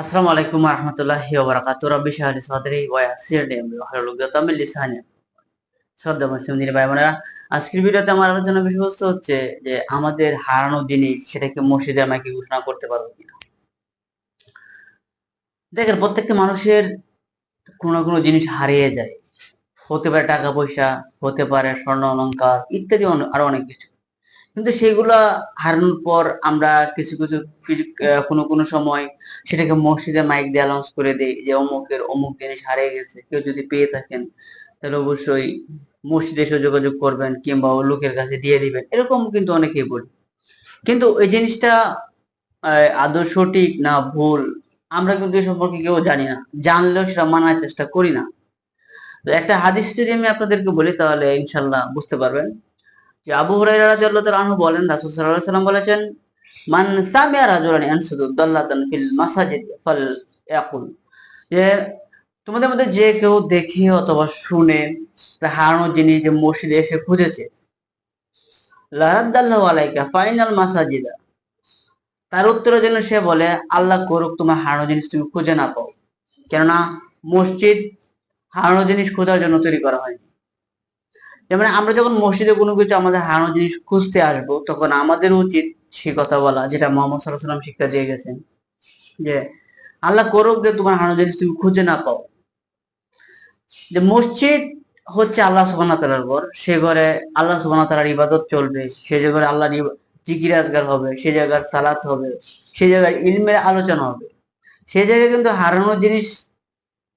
আসসালামু আলাইকুম রহমতুল্লাহি ওবরাকাতু। রব্বি শাহরি সাদরি ওয়া ইয়াসসিরনি আমরি ওয়াহলুল উকদাতাম মিন লিসানি শ্রদ্ধা মুসলিম দিনী ভাই বোনেরা আজকের ভিডিওতে আমার আলোচনা বিষয়বস্তু হচ্ছে যে আমাদের হারানো জিনিস সেটাকে মসজিদের মাইকে ঘোষণা করতে পারব কিনা। দেখেন, প্রত্যেকটা মানুষের কোনো কোনো জিনিস হারিয়ে যায়। হতে পারে টাকা পয়সা, হতে পারে স্বর্ণ অলংকার, ইত্যাদি আরও অনেক কিছু। কিন্তু সেগুলা হারানোর পর আমরা কিছু কিছু কোনো কোনো সময় সেটাকে মসজিদে মাইক দিয়ে অ্যানাউন্স করে দেই যে অমুকের, অমুক জিনিস হারিয়ে গেছে, কেউ যদি পেয়ে থাকেন, তাহলে অবশ্যই মসজিদে এসে যোগাযোগ করবেন কিংবা লোকের কাছে দিয়ে দিবেন। এরকম কিন্তু অনেকেই বলি। কিন্তু ওই জিনিসটা আদৌ সঠিক না ভুল, আমরা কিন্তু এ সম্পর্কে কেউ জানি না। জানলেও সেটা মানার চেষ্টা করি না। একটা হাদিস যদি আমি আপনাদেরকে বলি তাহলে ইনশাল্লাহ বুঝতে পারবেন। যে আবু হুরাইরা বলেন, রাসূল সাল্লাল্লাহু আলাইহি বলেছেন, মান সামিয়া রাজুলান ইয়ানসুদু দাল্লাতান ফিল মাসাজিদ ফাল ইয়াকুল যে তোমাদের মধ্যে যে কেউ দেখে অথবা শুনে হারানো জিনিস যে মসজিদে এসে খুঁজেছে আলাইকা ফাইনাল তার উত্তরের জন্য সে বলে, আল্লাহ করুক তোমার হারানো জিনিস তুমি খুঁজে না পাও। কেননা মসজিদ হারানো জিনিস খোঁজার জন্য তৈরি করা হয়নি। যেমন আমরা যখন মসজিদে কোনো কিছু আমাদের হারানো জিনিস খুঁজতে আসব, তখন আমাদের উচিত সে কথা বলা, যেটা মোহাম্মদ সাল্লাহ সাল্লাম শিক্ষা দিয়ে গেছেন। যে আল্লাহ করুক যে তোমার হারানো জিনিস তুমি খুঁজে না পাও। যে মসজিদ হচ্ছে আল্লাহ সুবাহ তালার ঘর, সে ঘরে আল্লাহ সুবাহ তালার ইবাদত চলবে, সে যে ঘরে আল্লাহ জিকির আজগার হবে, সে জায়গার সালাত হবে, সে জায়গায় ইলমের আলোচনা হবে। সে জায়গায় কিন্তু হারানো জিনিস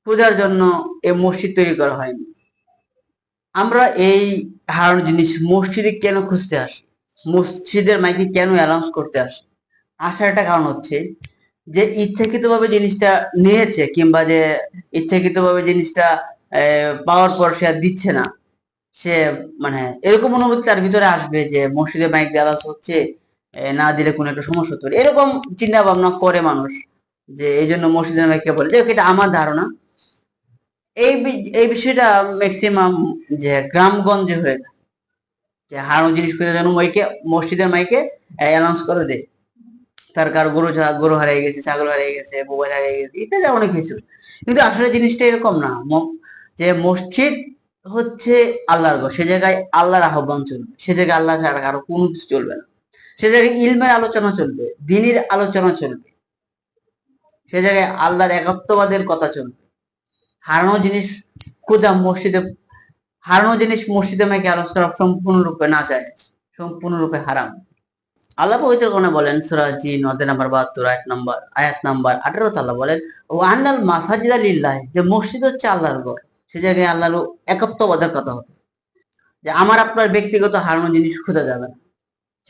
খোঁজার জন্য এই মসজিদ তৈরি করা হয়নি। আমরা এই হারানো জিনিস মসজিদে কেন খুঁজতে আসি? মসজিদের মাইকে কেন অ্যানাউন্স করতে আসি? আসার একটা কারণ হচ্ছে যে ইচ্ছাকৃতভাবে জিনিসটা নিয়েছে কিংবা যে ইচ্ছাকৃতভাবে জিনিসটা পাওয়ার পর সে আর দিচ্ছে না, সে মানে এরকম অনুভূতি তার ভিতরে আসবে যে মসজিদে মাইক দেওয়া হচ্ছে না দিলে কোনো একটা সমস্যা হতে এরকম চিন্তা ভাবনা করে মানুষ যে এই জন্য মসজিদের মাইকে বলে। যে এটা আমার ধারণা। এই এই বিষয়টা ম্যাক্সিমাম যে গ্রামগঞ্জে হয়ে থাকে যে হারানো জিনিস খুঁজে যেন মাইকে, মসজিদের মাইকে অ্যানাউন্স করে দেয়। তার কার গরু গরু হারিয়ে গেছে, ছাগল হারিয়ে গেছে মোবাইল হারিয়ে গেছে ইত্যাদি অনেক কিছু। কিন্তু আসলে জিনিসটা এরকম না। যে মসজিদ হচ্ছে আল্লাহর ঘর, সে জায়গায় আল্লাহর আহ্বান চলবে। সে জায়গায় আল্লাহ ছাড়া কারও কোনো কিছু চলবে না। সে জায়গায় ইলমের আলোচনা চলবে, দিনের আলোচনা চলবে। সে জায়গায় আল্লাহর একাত্মবাদের কথা চলবে। হারানো জিনিস খোঁজা মসজিদে, হারানো জিনিস মসজিদে মেয়েকে আলোচনা করা সম্পূর্ণরূপে না যায়, সম্পূর্ণরূপে হারাম। আল্লাহ পবিত্র কোনে বলেন সুরাজ নদে নাম্বার বাহাত্তর, আয়াত নাম্বার আয়াত নাম্বার আঠারো আল্লাহ বলেন ও আন্নাল মাসাজিদ আলিল্লাহ যে মসজিদ হচ্ছে আল্লাহর ঘর, সে জায়গায় আল্লাহর একত্ববাদের কথা হবে। যে আমার, আপনার ব্যক্তিগত হারানো জিনিস খোঁজা যাবে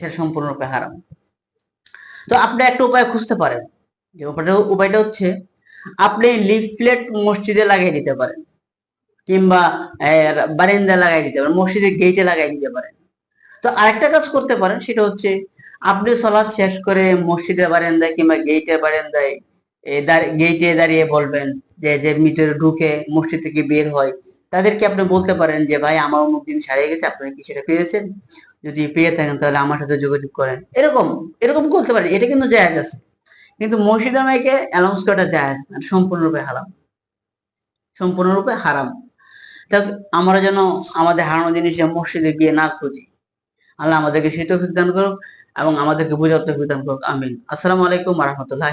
সেটা সম্পূর্ণরূপে হারাম। তো আপনি একটা উপায় খুঁজতে পারেন। যে উপায়টা উপায়টা হচ্ছে আপনি লিফলেট মসজিদে লাগিয়ে দিতে পারেন। কিংবা আহ, বারান্দায় লাগাই দিতে পারেন মসজিদের গেটে লাগাই দিতে পারেন। তো আরেকটা কাজ করতে পারেন সেটা হচ্ছে আপনি সলাৎ শেষ করে মসজিদের বারান্দায় কিংবা গেটের বারান্দায় গেটে দাঁড়িয়ে বলবেন যে যে ভিতরে ঢুকে মসজিদ থেকে বের হয় তাদেরকে আপনি বলতে পারেন যে ভাই আমার অমুক দিন সারিয়ে গেছে আপনি কি সেটা পেয়েছেন? যদি পেয়ে থাকেন তাহলে আমার সাথে যোগাযোগ করেন। এরকম এরকম করতে পারেন এটা কিন্তু জায়েজ আছে। কিন্তু মসজিদা আমাকে অ্যানাউন্স করাটা যায় না, সম্পূর্ণরূপে হারাম। সম্পূর্ণরূপে হারাম। তা আমরা যেন আমাদের হারানো জিনিস মসজিদে গিয়ে না খুঁজি। আল্লাহ আমাদেরকে সেই তৌফিক দান করুক এবং আমাদেরকে বোঝার তৌফিক দান করুক। আমিন। আসসালামু আলাইকুম রহমতুল্লাহ